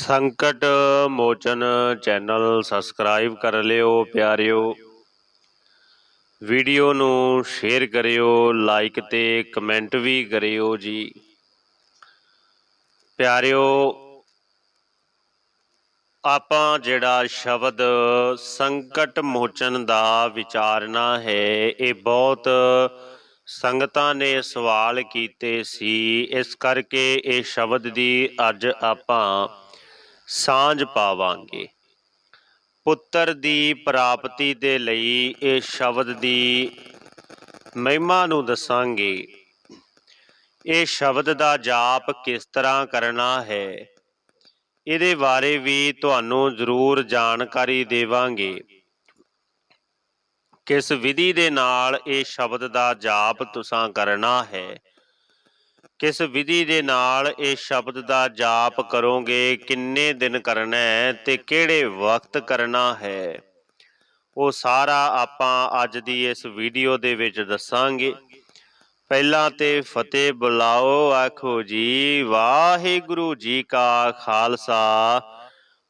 ਸੰਕਟ ਮੋਚਨ channel subscribe ਕਰ ਲਿਓ, ਪਿਆਰਿਓ। ਵੀਡੀਓ ਨੂੰ ਸ਼ੇਅਰ ਕਰਿਓ, ਲਾਈਕ ਤੇ ਕਮੈਂਟ ਵੀ ਕਰਿਓ ਜੀ। ਪਿਆਰਿਓ, ਆਪਾਂ ਜਿਹੜਾ ਸ਼ਬਦ ਸੰਕਟ ਮੋਚਨ ਦਾ ਵਿਚਾਰਨਾ ਹੈ, ਇਹ ਬਹੁਤ ਸੰਗਤਾਂ ਨੇ ਸਵਾਲ ਕੀਤੇ ਸੀ। ਇਸ ਕਰਕੇ ਇਹ ਸ਼ਬਦ ਦੀ ਅੱਜ ਆਪਾਂ ਸਾਂਝ ਪਾਵਾਂਗੇ। ਪੁੱਤਰ ਦੀ ਪ੍ਰਾਪਤੀ ਦੇ ਲਈ ਇਹ ਸ਼ਬਦ ਦੀ ਮਹਿਮਾ ਨੂੰ ਦੱਸਾਂਗੇ। ਇਹ ਸ਼ਬਦ ਦਾ ਜਾਪ ਕਿਸ ਤਰ੍ਹਾਂ ਕਰਨਾ ਹੈ? ਇਹਦੇ ਬਾਰੇ ਵੀ ਤੁਹਾਨੂੰ ਜ਼ਰੂਰ ਜਾਣਕਾਰੀ ਦੇਵਾਂਗੇ। ਕਿਸ ਵਿਧੀ ਦੇ ਨਾਲ ਇਹ ਸ਼ਬਦ ਦਾ ਜਾਪ ਤੁਸਾਂ ਕਰਨਾ ਹੈ? ਕਿਸ ਵਿਧੀ ਦੇ ਨਾਲ ਇਹ ਸ਼ਬਦ ਦਾ ਜਾਪ ਕਰੋਗੇ? ਕਿੰਨੇ ਦਿਨ ਕਰਨਾ ਹੈ ਤੇ ਕਿਹੜੇ ਵਕਤ ਕਰਨਾ ਹੈ? ਉਹ ਸਾਰਾ ਆਪਾਂ ਅੱਜ ਦੀ ਇਸ ਵੀਡੀਓ ਦੇ ਵਿੱਚ ਦੱਸਾਂਗੇ। ਪਹਿਲਾਂ ਤੇ ਫਤਿਹ ਬੁਲਾਓ, ਆਖੋ ਜੀ, ਵਾਹਿਗੁਰੂ ਜੀ ਕਾ ਖਾਲਸਾ,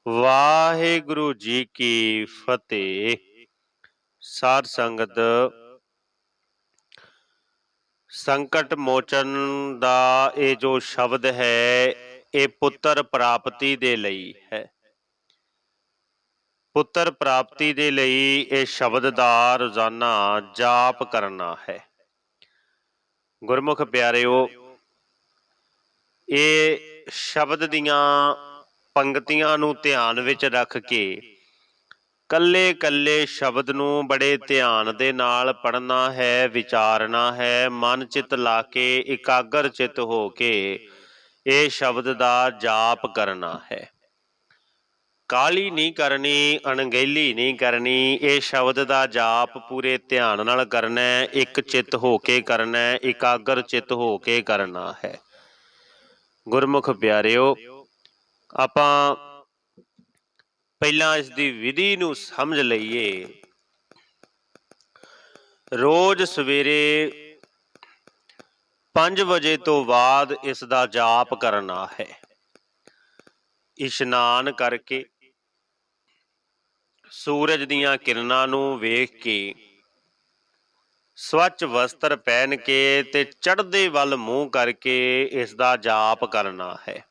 ਵਾਹਿਗੁਰੂ ਜੀ ਕੀ ਫਤਿਹ। ਸਾਧ ਸੰਗਤ ਸੰਕਟ ਮੋਚਨ ਦਾ ਇਹ ਜੋ ਸ਼ਬਦ ਹੈ, ਇਹ ਪੁੱਤਰ ਪ੍ਰਾਪਤੀ ਦੇ ਲਈ ਹੈ। ਪੁੱਤਰ ਪ੍ਰਾਪਤੀ ਦੇ ਲਈ ਇਹ ਸ਼ਬਦ ਦਾ ਰੋਜ਼ਾਨਾ ਜਾਪ ਕਰਨਾ ਹੈ। ਗੁਰਮੁਖ ਪਿਆਰਿਓ, ਇਹ ਸ਼ਬਦ ਦੀਆਂ ਪੰਕਤੀਆਂ ਨੂੰ ਧਿਆਨ ਵਿੱਚ ਰੱਖ ਕੇ ਕੱਲੇ ਕੱਲੇ ਸ਼ਬਦ ਨੂੰ ਬੜੇ ਧਿਆਨ ਦੇ ਨਾਲ ਪੜਨਾ ਹੈ, ਵਿਚਾਰਨਾ ਹੈ, ਮਨ ਚਿਤ ਲਾ ਕੇ, ਇਕਾਗਰ ਚਿਤ ਹੋ ਕੇ ਇਹ ਸ਼ਬਦ ਦਾ ਜਾਪ ਕਰਨਾ ਹੈ। ਕਾਲੀ ਨਹੀਂ ਕਰਨੀ, ਅਣਗਹਿਲੀ ਨਹੀਂ ਕਰਨੀ, ਇਹ ਸ਼ਬਦ ਦਾ ਜਾਪ ਪੂਰੇ ਧਿਆਨ ਨਾਲ ਕਰਨਾ ਹੈ, ਇੱਕ ਚਿਤ ਹੋ ਕੇ ਕਰਨਾ ਹੈ, ਇਕਾਗਰ ਚਿਤ ਹੋ ਕੇ ਕਰਨਾ ਹੈ। ਗੁਰਮੁਖ ਪਿਆਰਿਓ, ਆਪਾਂ ਪਹਿਲਾਂ ਇਸ ਦੀ ਵਿਧੀ ਨੂੰ ਸਮਝ ਲਈਏ। ਰੋਜ਼ ਸਵੇਰੇ 5 ਵਜੇ ਤੋਂ ਬਾਅਦ ਇਸ ਦਾ ਜਾਪ ਕਰਨਾ ਹੈ। ਇਸ਼ਨਾਨ ਕਰਕੇ ਸੂਰਜ ਦੀਆਂ ਕਿਰਨਾਂ ਨੂੰ ਵੇਖ ਕੇ, ਸਵੱਛ ਵਸਤਰ ਪਹਿਨ ਕੇ ਤੇ ਚੜ੍ਹਦੇ ਵੱਲ ਮੂੰਹ ਕਰਕੇ ਇਸ ਦਾ ਜਾਪ ਕਰਨਾ ਹੈ।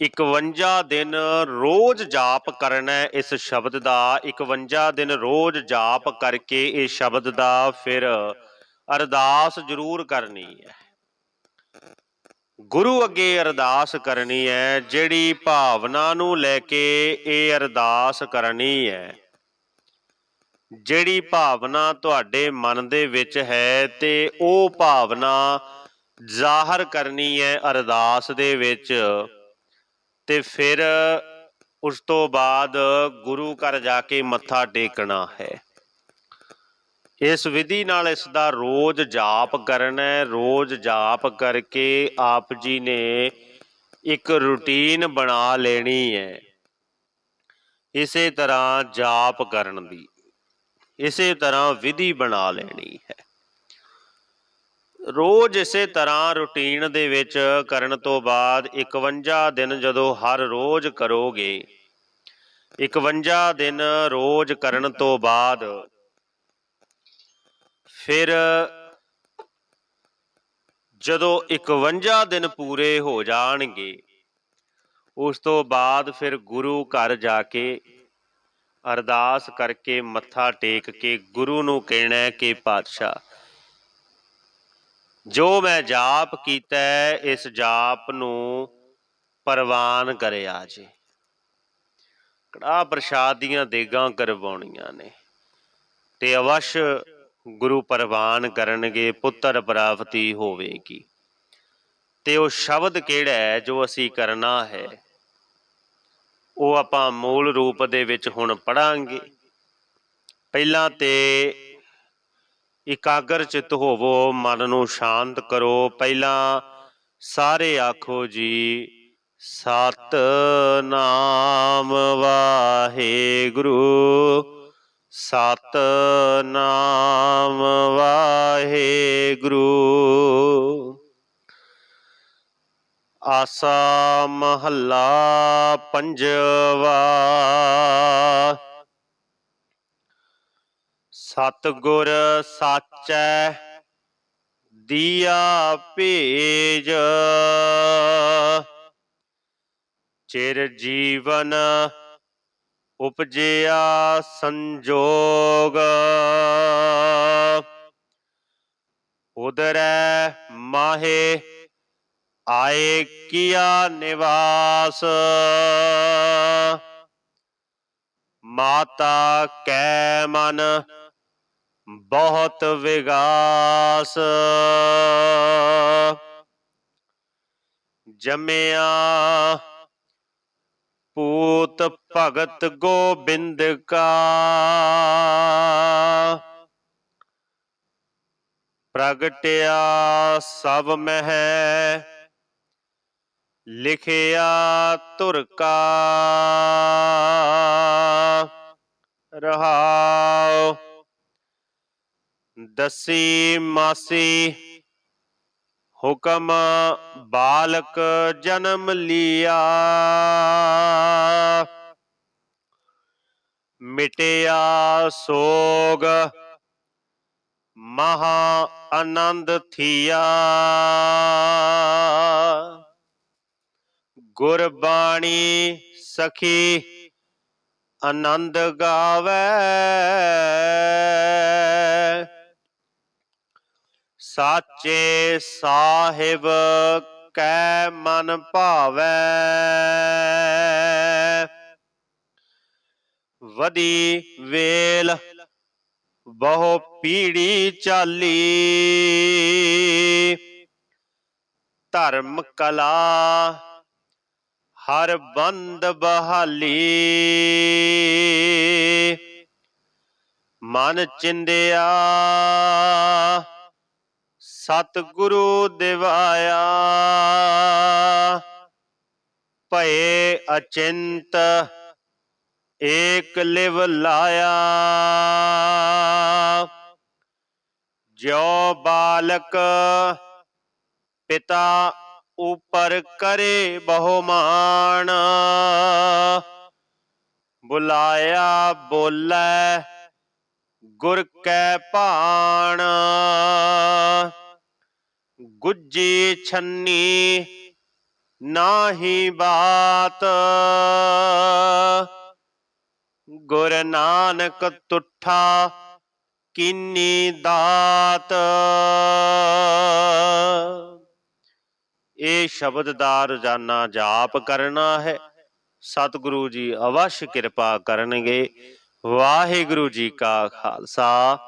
51 ਦਿਨ ਰੋਜ਼ ਜਾਪ ਕਰਨਾ ਇਸ ਸ਼ਬਦ ਦਾ। 51 ਦਿਨ ਰੋਜ਼ ਜਾਪ ਕਰਕੇ ਇਹ ਸ਼ਬਦ ਦਾ ਫਿਰ ਅਰਦਾਸ ਜ਼ਰੂਰ ਕਰਨੀ ਹੈ। ਗੁਰੂ ਅੱਗੇ ਅਰਦਾਸ ਕਰਨੀ ਹੈ, ਜਿਹੜੀ ਭਾਵਨਾ ਨੂੰ ਲੈ ਕੇ ਇਹ ਅਰਦਾਸ ਕਰਨੀ ਹੈ। ਜਿਹੜੀ ਭਾਵਨਾ ਤੁਹਾਡੇ ਮਨ ਦੇ ਵਿੱਚ ਹੈ ਤੇ ਉਹ ਭਾਵਨਾ ਜ਼ਾਹਰ ਕਰਨੀ ਹੈ ਅਰਦਾਸ ਦੇ ਵਿੱਚ। ਤੇ ਫਿਰ ਉਸ ਤੋਂ ਬਾਅਦ ਗੁਰੂ ਘਰ ਜਾ ਕੇ ਮੱਥਾ ਟੇਕਣਾ ਹੈ। ਇਸ ਵਿਧੀ ਨਾਲ ਇਸ ਦਾ ਰੋਜ਼ ਜਾਪ ਕਰਨਾ ਹੈ। ਰੋਜ਼ ਜਾਪ ਕਰਕੇ ਆਪ ਜੀ ਨੇ ਇੱਕ ਰੁਟੀਨ ਬਣਾ ਲੈਣੀ ਹੈ। ਇਸੇ ਤਰ੍ਹਾਂ ਜਾਪ ਕਰਨ ਦੀ, ਇਸੇ ਤਰ੍ਹਾਂ ਵਿਧੀ ਬਣਾ ਲੈਣੀ ਹੈ। ਰੋਜ਼ ਇਸੇ ਤਰ੍ਹਾਂ ਰੁਟੀਨ ਦੇ ਵਿੱਚ ਕਰਨ ਤੋਂ ਬਾਅਦ 51 ਦਿਨ ਜਦੋਂ ਹਰ ਰੋਜ਼ ਕਰੋਗੇ 51 ਦਿਨ ਰੋਜ਼ ਕਰਨ ਤੋਂ ਬਾਅਦ ਫਿਰ ਜਦੋਂ 51 ਦਿਨ ਪੂਰੇ ਹੋ ਜਾਣਗੇ, ਉਸ ਤੋਂ ਬਾਅਦ ਫਿਰ ਗੁਰੂ ਘਰ ਜਾ ਕੇ ਅਰਦਾਸ ਕਰਕੇ ਮੱਥਾ ਟੇਕ ਕੇ ਗੁਰੂ ਨੂੰ ਕਹਿਣਾ ਕਿ ਪਾਤਸ਼ਾਹ ਜੋ ਮੈਂ ਜਾਪ ਕੀਤਾ, ਇਸ ਜਾਪ ਨੂੰ ਪ੍ਰਵਾਨ ਕਰਿਆ ਜੀ। ਕੜਾ ਪ੍ਰਸ਼ਾਦ ਦੀਆਂ ਦੇਗਾਂ ਕਰਵਾਉਣੀਆਂ ਨੇ। ਤੇ ਅਵਸ਼ ਗੁਰੂ ਪ੍ਰਵਾਨ ਕਰਨਗੇ, ਪੁੱਤਰ ਪ੍ਰਾਪਤੀ ਹੋਵੇਗੀ। ਤੇ ਉਹ ਸ਼ਬਦ ਕਿਹੜਾ ਹੈ, ਜੋ ਅਸੀਂ ਕਰਨਾ ਹੈ? ਉਹ ਆਪਾਂ ਮੂਲ ਰੂਪ ਦੇ ਵਿੱਚ ਹੁਣ ਪੜਾਂਗੇ ਪਹਿਲਾਂ ਤੇ ਇਕਾਗਰ ਚਿਤ ਹੋਵੋ, ਮਨ ਨੂੰ ਸ਼ਾਂਤ ਕਰੋ। ਪਹਿਲਾਂ ਸਾਰੇ ਆਖੋ ਜੀ, ਸਤ ਨਾਮ ਵਾਹਿਗੁਰੂ। ਸਤ ਨਾਮ ਵਾਹਿਗੁਰੂ। ਆਸਾ ਮਹੱਲਾ ਪੰਜਵਾ। ਸਤਿਗੁਰ ਸਾਚੈ ਦੀਆ ਭੇਜ। ਚਿਰ ਜੀਵਨ ਉਪਜਿਆ ਸੰਜੋਗ। ਉਦਰੈ ਮਾਹੇ ਆਏ ਕੀਆ ਨਿਵਾਸ। ਮਾਤਾ ਕੈ ਮਨ बहुत विगास। जमया पूत भगत गोबिंद का। प्रगटिया सब मह लिखिया तुर का ਦਸੀ ਮਾਸੀ, ਹੁਕਮ ਬਾਲਕ ਜਨਮ ਲਿਆ। ਮਿਟਿਆ ਸੋਗ ਮਹਾ ਆਨੰਦ ਥੀਆ। ਗੁਰਬਾਣੀ ਸਖੀ ਆਨੰਦ ਗਾਵੇ। ਸਾਚੇ ਸਾਹਿਬ ਕੈ ਮਨ ਭਾਵੈ। ਵਦੀ ਵੇਲ ਬਹੁ ਪੀੜੀ ਚਾਲੀ। ਧਰਮ ਕਲਾ ਹਰ ਬੰਦ ਬਹਾਲੀ। ਮਨ ਚਿੰਦਿਆ ਸਤਿਗੁਰੂ ਦਿਵਾਇਆ। ਭਏ ਅਚਿੰਤ, ਏਕ ਲਿਵ ਲਾਇਆ। ਜੋ ਬਾਲਕ ਪਿਤਾ ਉਪਰ ਕਰੇ ਬਹੁਮਾਨ। ਬੁਲਾਇਆ ਬੋਲੇ ਗੁਰ ਕੈ ਭਾਣ। ਗੁੱਜੀ ਛੰਨੀ ਨਾਹੀ ਬਾਤ। ਗੁਰ ਨਾਨਕ ਤੁਠਾ ਕੀਨੀ ਦਾਤ। ਇਹ ਸ਼ਬਦ ਦਾ ਰੋਜ਼ਾਨਾ ਜਾਪ ਕਰਨਾ ਹੈ। ਸਤਿਗੁਰੂ ਜੀ ਅਵਸ਼ ਕਿਰਪਾ ਕਰਨਗੇ। ਵਾਹਿਗੁਰੂ ਜੀ ਕਾ ਖਾਲਸਾ।